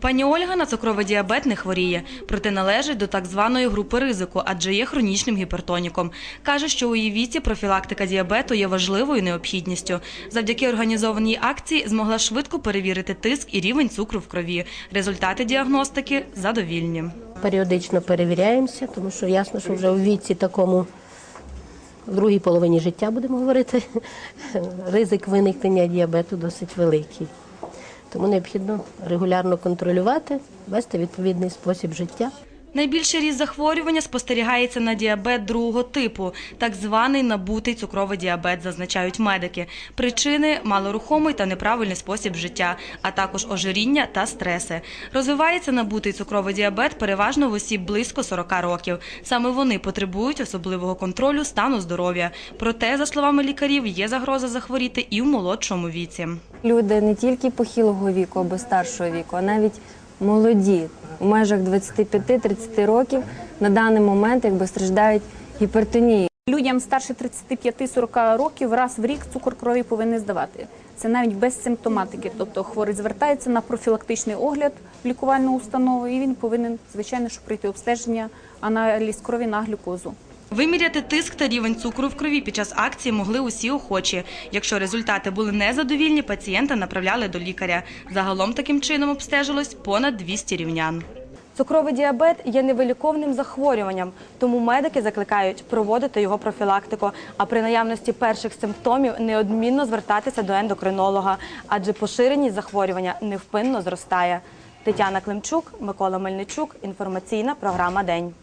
Пані Ольга на цукровий діабет не хворіє, проте належить до так званої групи ризику, адже є хронічним гіпертоніком. Каже, що у її віці профілактика діабету є важливою необхідністю. Завдяки організованій акції змогла швидко перевірити тиск і рівень цукру в крові. Результати діагностики задовільні. Періодично перевіряємося, тому що ясно, що вже у віці такому, в другій половині життя будемо говорити, ризик виникнення діабету досить великий. Тому необхідно регулярно контролювати, вести відповідний спосіб життя. Найбільший ріст захворювання спостерігається на діабет другого типу, так званий набутий цукровий діабет, зазначають медики. Причини малорухомий та неправильний спосіб життя, а також ожиріння та стреси. Розвивається набутий цукровий діабет переважно в осіб близько 40 років. Саме вони потребують особливого контролю стану здоров'я. Проте, за словами лікарів, є загроза захворіти і в молодшому віці. Люди не тільки похилого віку або старшого віку, а навіть молоді у межах 25-30 років на даний момент якби страждають гіпертонією. Людям старше 35-40 років раз в рік цукор крові повинні здавати. Це навіть без симптоматики. Тобто хворий звертається на профілактичний огляд в лікувальну установу, і він повинен, звичайно, що пройти обстеження, аналіз крові на глюкозу. Виміряти тиск та рівень цукру в крові під час акції могли усі охочі. Якщо результати були незадовільні, пацієнта направляли до лікаря. Загалом таким чином обстежилось понад 200 рівнян. Цукровий діабет є невиліковним захворюванням, тому медики закликають проводити його профілактику, а при наявності перших симптомів неодмінно звертатися до ендокринолога, адже поширеність захворювання невпинно зростає. Тетяна Климчук, Микола Мельничук. Інформаційна програма День.